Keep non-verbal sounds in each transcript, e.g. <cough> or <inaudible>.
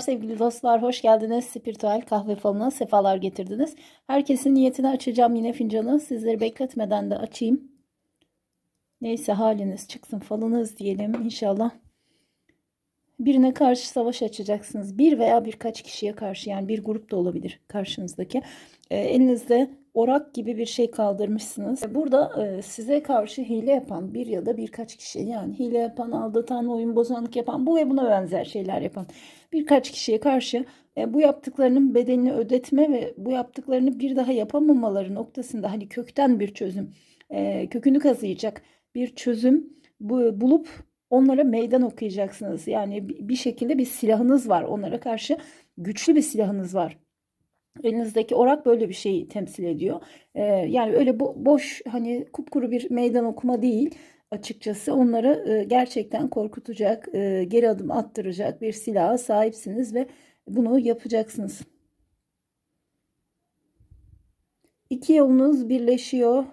Sevgili dostlar hoş geldiniz. Spiritüel kahve falına sefalar getirdiniz. Herkesin niyetini açacağım yine fincanı. Sizleri bekletmeden de açayım. Neyse haliniz çıksın falınız diyelim inşallah. Birine karşı savaş açacaksınız. Bir veya birkaç kişiye karşı yani bir grup da olabilir karşınızdaki. E, elinizde orak gibi bir şey kaldırmışsınız. Burada e, size karşı hile yapan bir ya da birkaç kişi yani hile yapan, aldatan, oyun bozanlık yapan bu ve buna benzer şeyler yapan birkaç kişiye karşı e, bu yaptıklarının bedelini ödetme ve bu yaptıklarını bir daha yapamamaları noktasında hani kökten bir çözüm, e, kökünü kazıyacak bir çözüm bu, bulup onlara meydan okuyacaksınız. Yani bir şekilde bir silahınız var onlara karşı güçlü bir silahınız var. Elinizdeki orak böyle bir şeyi temsil ediyor. Ee, yani öyle bo- boş hani kupkuru bir meydan okuma değil açıkçası onları e, gerçekten korkutacak, e, geri adım attıracak bir silaha sahipsiniz ve bunu yapacaksınız. İki yolunuz birleşiyor.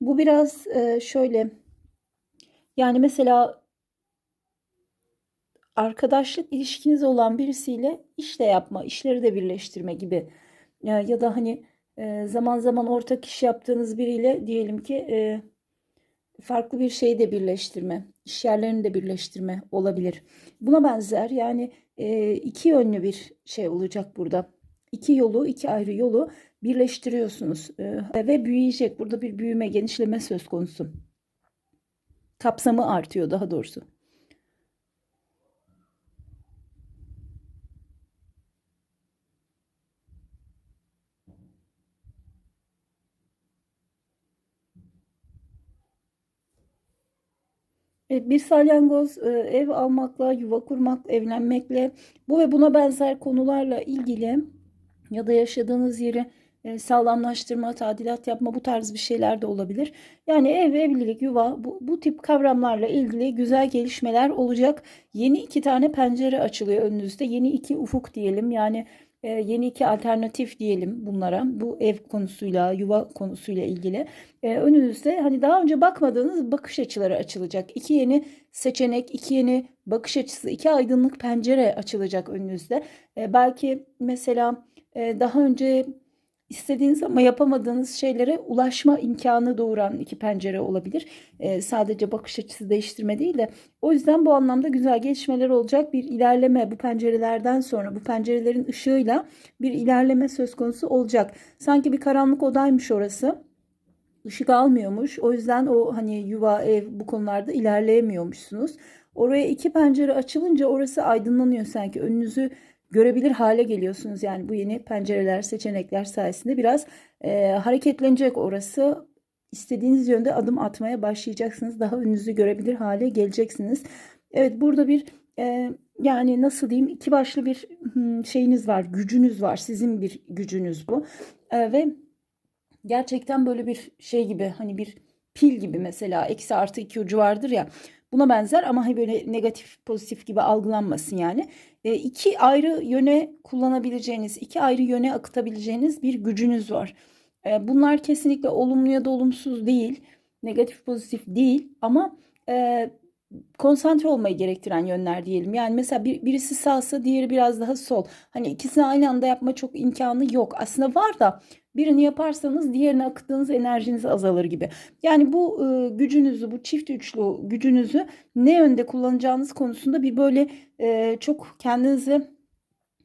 Bu biraz e, şöyle yani mesela arkadaşlık ilişkiniz olan birisiyle iş de yapma, işleri de birleştirme gibi ya, da hani zaman zaman ortak iş yaptığınız biriyle diyelim ki e, farklı bir şeyi de birleştirme, iş yerlerini de birleştirme olabilir. Buna benzer yani e, iki yönlü bir şey olacak burada. İki yolu, iki ayrı yolu birleştiriyorsunuz e, ve büyüyecek. Burada bir büyüme, genişleme söz konusu. Kapsamı artıyor daha doğrusu. Bir salyangoz e, ev almakla, yuva kurmak, evlenmekle bu ve buna benzer konularla ilgili ya da yaşadığınız yeri e, sağlamlaştırma, tadilat yapma bu tarz bir şeyler de olabilir. Yani ev, evlilik, yuva bu, bu tip kavramlarla ilgili güzel gelişmeler olacak. Yeni iki tane pencere açılıyor önünüzde. Yeni iki ufuk diyelim. Yani e, yeni iki alternatif diyelim bunlara. Bu ev konusuyla, yuva konusuyla ilgili. E, önünüzde hani daha önce bakmadığınız bakış açıları açılacak. İki yeni seçenek, iki yeni bakış açısı, iki aydınlık pencere açılacak önünüzde. E, belki mesela e, daha önce istediğiniz ama yapamadığınız şeylere ulaşma imkanı doğuran iki pencere olabilir. E, sadece bakış açısı değiştirme değil de o yüzden bu anlamda güzel gelişmeler olacak bir ilerleme bu pencerelerden sonra bu pencerelerin ışığıyla bir ilerleme söz konusu olacak. Sanki bir karanlık odaymış orası. Işık almıyormuş. O yüzden o hani yuva, ev bu konularda ilerleyemiyormuşsunuz. Oraya iki pencere açılınca orası aydınlanıyor sanki. Önünüzü görebilir hale geliyorsunuz. Yani bu yeni pencereler, seçenekler sayesinde biraz e, hareketlenecek orası. İstediğiniz yönde adım atmaya başlayacaksınız. Daha önünüzü görebilir hale geleceksiniz. Evet burada bir e, yani nasıl diyeyim iki başlı bir hmm, şeyiniz var, gücünüz var. Sizin bir gücünüz bu. E, ve gerçekten böyle bir şey gibi hani bir pil gibi mesela eksi artı iki ucu vardır ya. Buna benzer ama hani böyle negatif pozitif gibi algılanmasın yani. E, iki ayrı yöne kullanabileceğiniz, iki ayrı yöne akıtabileceğiniz bir gücünüz var. E, bunlar kesinlikle olumlu ya da olumsuz değil, negatif pozitif değil ama e, konsantre olmayı gerektiren yönler diyelim. Yani mesela bir, birisi sağsa diğeri biraz daha sol. Hani ikisini aynı anda yapma çok imkanı yok. Aslında var da birini yaparsanız diğerine akıttığınız enerjiniz azalır gibi. Yani bu e, gücünüzü, bu çift uçlu gücünüzü ne yönde kullanacağınız konusunda bir böyle e, çok kendinizi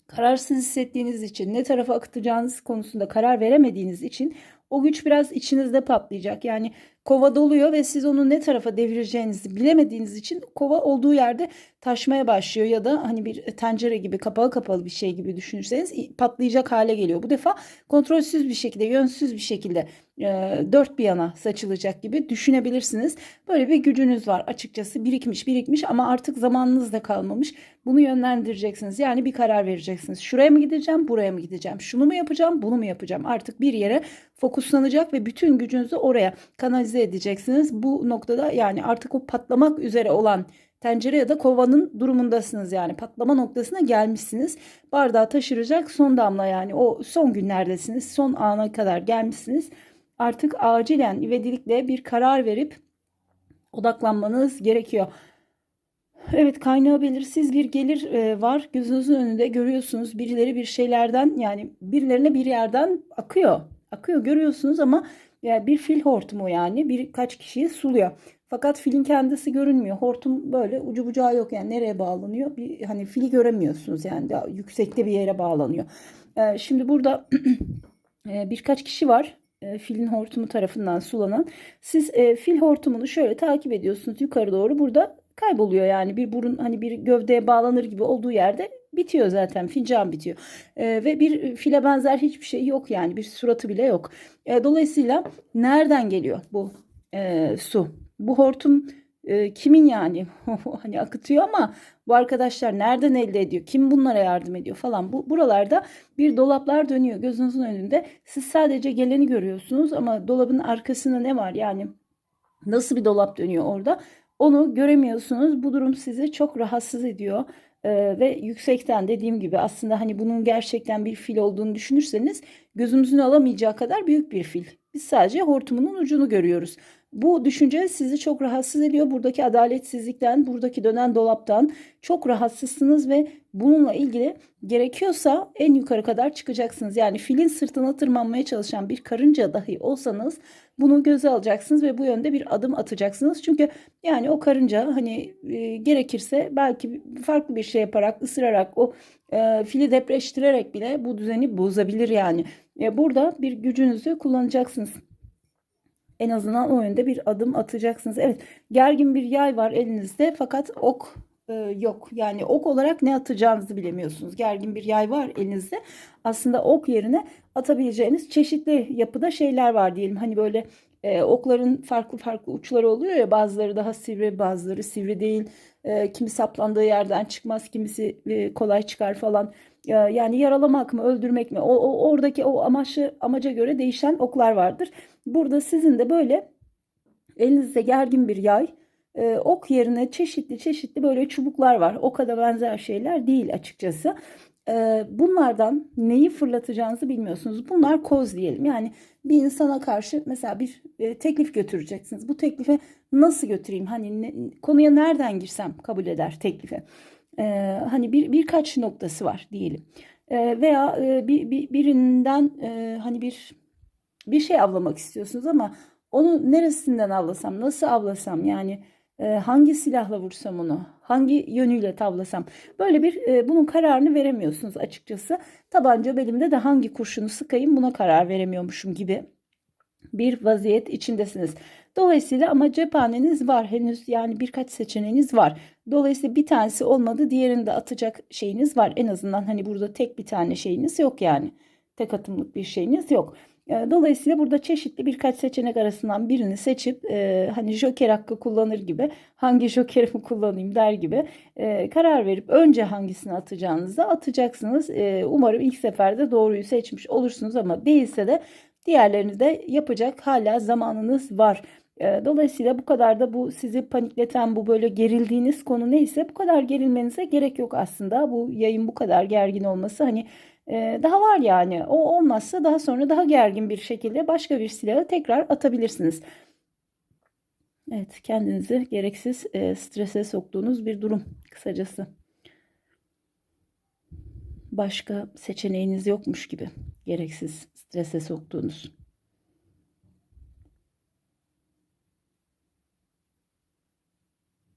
kararsız hissettiğiniz için, ne tarafa akıtacağınız konusunda karar veremediğiniz için o güç biraz içinizde patlayacak. Yani kova doluyor ve siz onu ne tarafa devireceğinizi bilemediğiniz için kova olduğu yerde taşmaya başlıyor ya da hani bir tencere gibi kapalı kapalı bir şey gibi düşünürseniz patlayacak hale geliyor. Bu defa kontrolsüz bir şekilde, yönsüz bir şekilde e, dört bir yana saçılacak gibi düşünebilirsiniz. Böyle bir gücünüz var açıkçası birikmiş birikmiş ama artık zamanınız da kalmamış. Bunu yönlendireceksiniz. Yani bir karar vereceksiniz. Şuraya mı gideceğim, buraya mı gideceğim? Şunu mu yapacağım, bunu mu yapacağım? Artık bir yere fokuslanacak ve bütün gücünüzü oraya kanalize edeceksiniz. Bu noktada yani artık o patlamak üzere olan tencere ya da kovanın durumundasınız yani patlama noktasına gelmişsiniz. Bardağı taşıracak son damla yani o son günlerdesiniz. Son ana kadar gelmişsiniz. Artık acilen ivedilikle bir karar verip odaklanmanız gerekiyor. Evet kaynağı belirsiz bir gelir e, var. Gözünüzün önünde görüyorsunuz birileri bir şeylerden yani birilerine bir yerden akıyor. Akıyor görüyorsunuz ama yani bir fil hortumu yani birkaç kişiyi suluyor. Fakat filin kendisi görünmüyor. Hortum böyle ucu bucağı yok yani nereye bağlanıyor? Bir hani fili göremiyorsunuz yani daha yüksekte bir yere bağlanıyor. E, şimdi burada <clears throat> e, birkaç kişi var e, filin hortumu tarafından sulanan. Siz e, fil hortumunu şöyle takip ediyorsunuz yukarı doğru. Burada kayboluyor yani bir burun hani bir gövdeye bağlanır gibi olduğu yerde bitiyor zaten fincan bitiyor E, ve bir file benzer hiçbir şey yok yani bir suratı bile yok. E, dolayısıyla nereden geliyor bu e, su? Bu hortum e, kimin yani <laughs> hani akıtıyor ama bu arkadaşlar nereden elde ediyor? Kim bunlara yardım ediyor falan. Bu buralarda bir dolaplar dönüyor gözünüzün önünde. Siz sadece geleni görüyorsunuz ama dolabın arkasında ne var? Yani nasıl bir dolap dönüyor orada? Onu göremiyorsunuz. Bu durum sizi çok rahatsız ediyor. Ee, ve yüksekten dediğim gibi aslında hani bunun gerçekten bir fil olduğunu düşünürseniz gözümüzün alamayacağı kadar büyük bir fil. Biz sadece hortumunun ucunu görüyoruz. Bu düşünce sizi çok rahatsız ediyor. Buradaki adaletsizlikten, buradaki dönen dolaptan çok rahatsızsınız ve bununla ilgili gerekiyorsa en yukarı kadar çıkacaksınız. Yani filin sırtına tırmanmaya çalışan bir karınca dahi olsanız bunu göze alacaksınız ve bu yönde bir adım atacaksınız. Çünkü yani o karınca hani e, gerekirse belki farklı bir şey yaparak, ısırarak, o e, fili depreştirerek bile bu düzeni bozabilir yani. E, burada bir gücünüzü kullanacaksınız. En azından o yönde bir adım atacaksınız. Evet gergin bir yay var elinizde fakat ok e, yok. Yani ok olarak ne atacağınızı bilemiyorsunuz. Gergin bir yay var elinizde. Aslında ok yerine atabileceğiniz çeşitli yapıda şeyler var diyelim. Hani böyle e, okların farklı farklı uçları oluyor ya bazıları daha sivri bazıları sivri değil. E, kimi saplandığı yerden çıkmaz kimisi e, kolay çıkar falan. E, yani yaralamak mı öldürmek mi o, o oradaki o amaçlı amaca göre değişen oklar vardır. Burada sizin de böyle elinizde gergin bir yay e, ok yerine çeşitli çeşitli böyle çubuklar var. Oka da benzer şeyler değil açıkçası. E, bunlardan neyi fırlatacağınızı bilmiyorsunuz. Bunlar koz diyelim. Yani bir insana karşı mesela bir e, teklif götüreceksiniz. Bu teklife nasıl götüreyim? Hani ne, konuya nereden girsem kabul eder teklife. E, hani bir birkaç noktası var diyelim. E, veya e, bir, bir birinden e, hani bir bir şey avlamak istiyorsunuz ama onu neresinden avlasam, nasıl avlasam yani e, hangi silahla vursam onu, hangi yönüyle tavlasam böyle bir e, bunun kararını veremiyorsunuz açıkçası. Tabanca belimde de hangi kurşunu sıkayım buna karar veremiyormuşum gibi bir vaziyet içindesiniz. Dolayısıyla ama cephaneniz var henüz yani birkaç seçeneğiniz var. Dolayısıyla bir tanesi olmadı diğerini de atacak şeyiniz var. En azından hani burada tek bir tane şeyiniz yok yani. Tek atımlık bir şeyiniz yok. E, dolayısıyla burada çeşitli birkaç seçenek arasından birini seçip e, hani joker hakkı kullanır gibi hangi <laughs> jokerimi kullanayım der gibi e, karar verip önce hangisini atacağınızı atacaksınız. E, umarım ilk seferde doğruyu seçmiş olursunuz ama değilse de diğerlerini de yapacak hala zamanınız var. E, dolayısıyla bu kadar da bu sizi panikleten bu böyle gerildiğiniz konu neyse bu kadar gerilmenize gerek yok aslında. Bu yayın bu kadar gergin olması hani ee, daha var yani. O olmazsa daha sonra daha gergin bir şekilde başka bir silahı tekrar atabilirsiniz. Evet, kendinizi gereksiz e, strese soktuğunuz bir durum kısacası. Başka seçeneğiniz yokmuş gibi gereksiz strese soktuğunuz.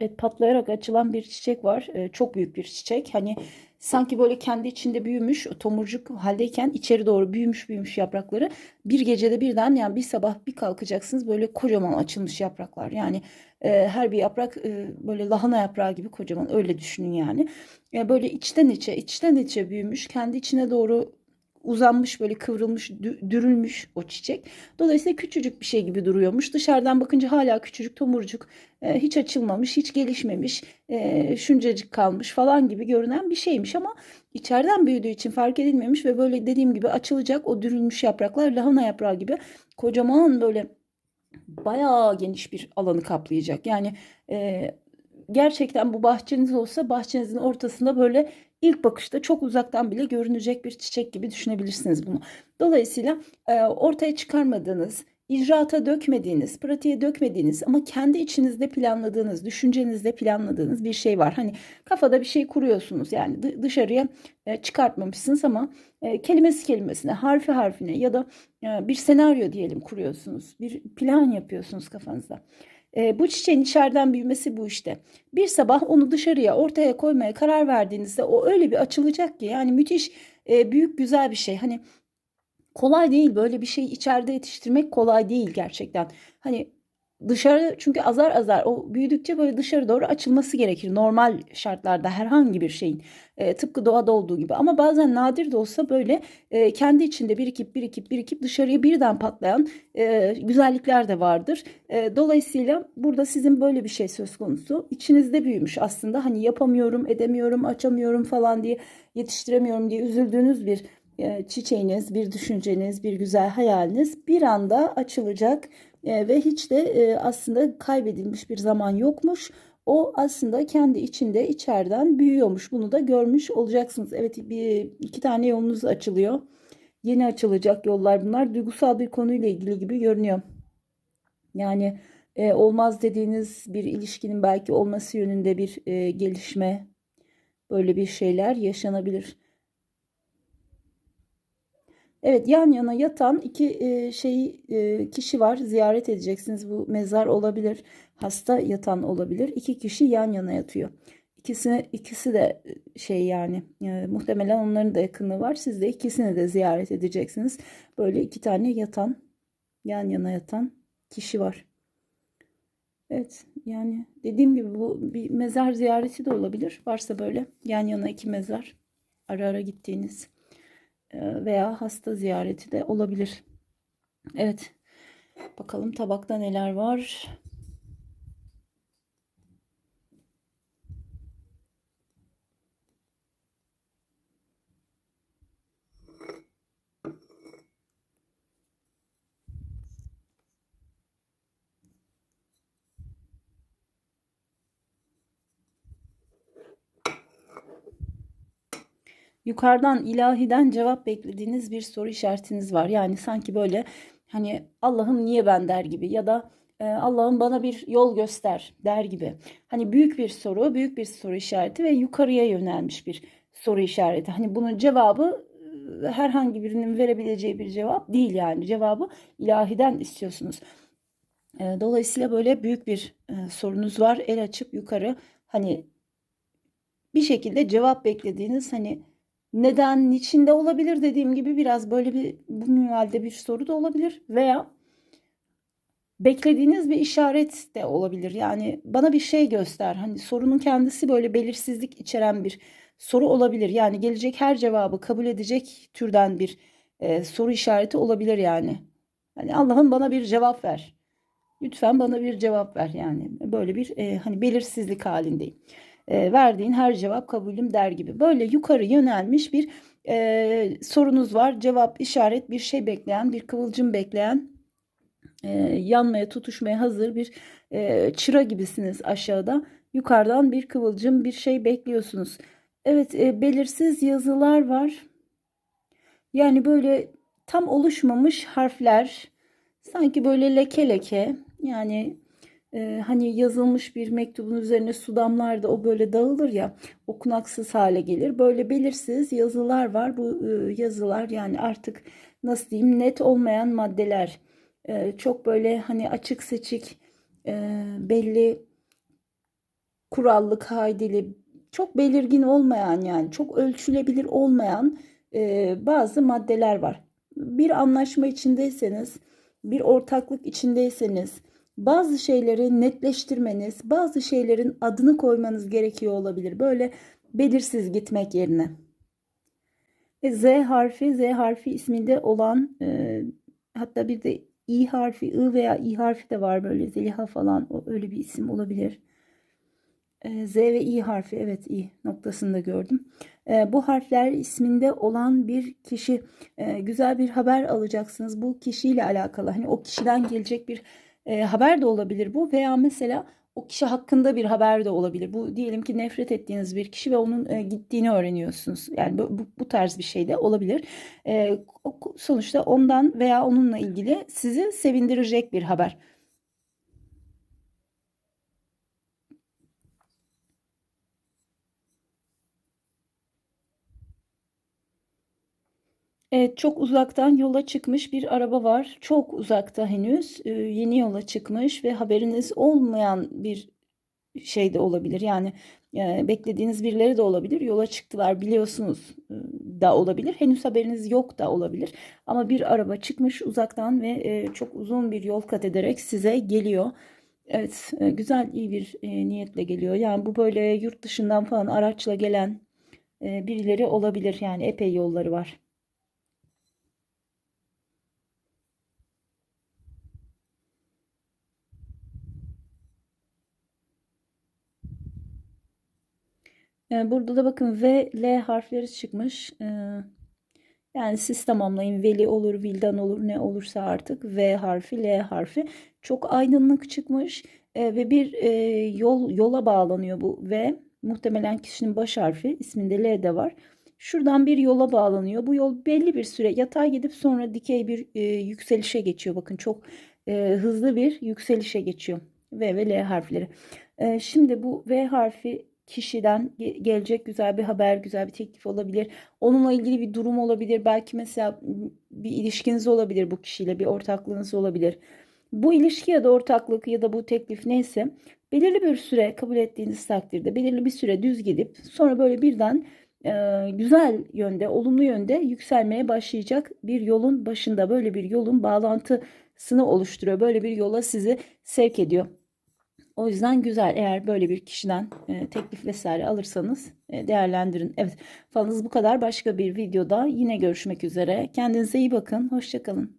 Evet, patlayarak açılan bir çiçek var. Ee, çok büyük bir çiçek. Hani sanki böyle kendi içinde büyümüş, tomurcuk haldeyken içeri doğru büyümüş büyümüş yaprakları. Bir gecede birden yani bir sabah bir kalkacaksınız böyle kocaman açılmış yapraklar. Yani e, her bir yaprak e, böyle lahana yaprağı gibi kocaman öyle düşünün yani. E, böyle içten içe, içten içe büyümüş, kendi içine doğru uzanmış böyle kıvrılmış dürülmüş o çiçek. Dolayısıyla küçücük bir şey gibi duruyormuş. Dışarıdan bakınca hala küçücük tomurcuk e, hiç açılmamış hiç gelişmemiş e, şuncacık kalmış falan gibi görünen bir şeymiş ama içeriden büyüdüğü için fark edilmemiş ve böyle dediğim gibi açılacak o dürülmüş yapraklar lahana yaprağı gibi kocaman böyle bayağı geniş bir alanı kaplayacak. Yani e, gerçekten bu bahçeniz olsa bahçenizin ortasında böyle ilk bakışta çok uzaktan bile görünecek bir çiçek gibi düşünebilirsiniz bunu. Dolayısıyla e, ortaya çıkarmadığınız, icraata dökmediğiniz, pratiğe dökmediğiniz ama kendi içinizde planladığınız, düşüncenizde planladığınız bir şey var. Hani kafada bir şey kuruyorsunuz yani dı- dışarıya e, çıkartmamışsınız ama e, kelimesi kelimesine, harfi harfine ya da e, bir senaryo diyelim kuruyorsunuz. Bir plan yapıyorsunuz kafanızda. E, bu çiçeğin içeriden büyümesi bu işte. Bir sabah onu dışarıya ortaya koymaya karar verdiğinizde o öyle bir açılacak ki yani müthiş e, büyük güzel bir şey. Hani kolay değil böyle bir şey içeride yetiştirmek kolay değil gerçekten. Hani dışarı çünkü azar azar o büyüdükçe böyle dışarı doğru açılması gerekir. Normal şartlarda herhangi bir şeyin e, tıpkı doğada olduğu gibi. Ama bazen nadir de olsa böyle e, kendi içinde birikip birikip birikip dışarıya birden patlayan e, güzellikler de vardır. E, dolayısıyla burada sizin böyle bir şey söz konusu. İçinizde büyümüş aslında. Hani yapamıyorum edemiyorum açamıyorum falan diye yetiştiremiyorum diye üzüldüğünüz bir e, çiçeğiniz, bir düşünceniz, bir güzel hayaliniz bir anda açılacak e, ve hiç de e, aslında kaybedilmiş bir zaman yokmuş. O aslında kendi içinde içeriden büyüyormuş. Bunu da görmüş olacaksınız. Evet bir iki tane yolunuz açılıyor. Yeni açılacak yollar bunlar. Duygusal bir konuyla ilgili gibi görünüyor. Yani e, olmaz dediğiniz bir ilişkinin belki olması yönünde bir e, gelişme, böyle bir şeyler yaşanabilir. Evet yan yana yatan iki e, şey e, kişi var. Ziyaret edeceksiniz. Bu mezar olabilir hasta yatan olabilir. İki kişi yan yana yatıyor. İkisini ikisi de e, şey yani e, muhtemelen onların da yakını var. Siz de ikisini de ziyaret edeceksiniz. Böyle iki tane yatan yan yana yatan kişi var. Evet yani dediğim gibi bu bir mezar ziyareti de olabilir. Varsa böyle yan yana iki mezar ara ara gittiğiniz veya hasta ziyareti de olabilir. Evet. Bakalım tabakta neler var. Yukarıdan ilahiden cevap beklediğiniz bir soru işaretiniz var. Yani sanki böyle hani Allah'ım niye ben der gibi ya da e, Allah'ım bana bir yol göster der gibi. Hani büyük bir soru, büyük bir soru işareti ve yukarıya yönelmiş bir soru işareti. Hani bunun cevabı herhangi birinin verebileceği bir cevap değil yani. Cevabı ilahiden istiyorsunuz. E, dolayısıyla böyle büyük bir sorunuz var. El açıp yukarı hani bir şekilde cevap beklediğiniz hani neden, niçin de olabilir dediğim gibi biraz böyle bir bu minvalde bir soru da olabilir veya beklediğiniz bir işaret de olabilir. Yani bana bir şey göster. Hani sorunun kendisi böyle belirsizlik içeren bir soru olabilir. Yani gelecek her cevabı kabul edecek türden bir e, soru işareti olabilir yani. Hani Allah'ım bana bir cevap ver. Lütfen bana bir cevap ver yani. Böyle bir e, hani belirsizlik halindeyim e, verdiğin her cevap kabulüm der gibi. Böyle yukarı yönelmiş bir e, sorunuz var. Cevap, işaret, bir şey bekleyen, bir kıvılcım bekleyen, e, yanmaya, tutuşmaya hazır bir e, çıra gibisiniz aşağıda. Yukarıdan bir kıvılcım, bir şey bekliyorsunuz. Evet, e, belirsiz yazılar var. Yani böyle tam oluşmamış harfler, sanki böyle leke leke. Yani e, hani yazılmış bir mektubun üzerine su damlar da o böyle dağılır ya okunaksız hale gelir. Böyle belirsiz yazılar var. Bu e, yazılar yani artık nasıl diyeyim net olmayan maddeler. E, çok böyle hani açık seçik e, belli kurallı kaideli çok belirgin olmayan yani çok ölçülebilir olmayan e, bazı maddeler var. Bir anlaşma içindeyseniz, bir ortaklık içindeyseniz, bazı şeyleri netleştirmeniz, bazı şeylerin adını koymanız gerekiyor olabilir. Böyle belirsiz gitmek yerine. E, Z harfi, Z harfi isminde olan e, hatta bir de İ harfi, I veya İ harfi de var böyle Zeliha falan o öyle bir isim olabilir. E, Z ve İ harfi evet İ noktasında gördüm. E, bu harfler isminde olan bir kişi e, güzel bir haber alacaksınız. Bu kişiyle alakalı hani o kişiden gelecek bir e, haber de olabilir bu veya mesela o kişi hakkında bir haber de olabilir. Bu diyelim ki nefret ettiğiniz bir kişi ve onun e, gittiğini öğreniyorsunuz. Yani bu, bu, bu tarz bir şey de olabilir. E, sonuçta ondan veya onunla ilgili sizi sevindirecek bir haber. Evet, çok uzaktan yola çıkmış bir araba var. Çok uzakta henüz. Ee, yeni yola çıkmış ve haberiniz olmayan bir şey de olabilir. Yani e, beklediğiniz birileri de olabilir. Yola çıktılar biliyorsunuz e, da olabilir. Henüz haberiniz yok da olabilir. Ama bir araba çıkmış uzaktan ve e, çok uzun bir yol kat ederek size geliyor. Evet, e, güzel iyi bir e, niyetle geliyor. Yani bu böyle yurt dışından falan araçla gelen e, birileri olabilir. Yani epey yolları var. Burada da bakın V, L harfleri çıkmış. E, yani siz tamamlayın. Veli olur, Vildan olur, ne olursa artık. V harfi, L harfi. Çok aydınlık çıkmış E, ve bir e, yol yola bağlanıyor bu V. Muhtemelen kişinin baş harfi. isminde L de var. Şuradan bir yola bağlanıyor. Bu yol belli bir süre yatay gidip sonra dikey bir e, yükselişe geçiyor. Bakın çok e, hızlı bir yükselişe geçiyor. V ve L harfleri. Şimdi bu V harfi kişiden ge- gelecek güzel bir haber, güzel bir teklif olabilir. Onunla ilgili bir durum olabilir. Belki mesela bir ilişkiniz olabilir bu kişiyle, bir ortaklığınız olabilir. Bu ilişki ya da ortaklık ya da bu teklif neyse belirli bir süre kabul ettiğiniz takdirde belirli bir süre düz gidip sonra böyle birden e, güzel yönde, olumlu yönde yükselmeye başlayacak bir yolun başında böyle bir yolun bağlantısını oluşturuyor. Böyle bir yola sizi sevk ediyor. O yüzden güzel eğer böyle bir kişiden e, teklif vesaire alırsanız e, değerlendirin. Evet falınız bu kadar. Başka bir videoda yine görüşmek üzere. Kendinize iyi bakın. Hoşçakalın.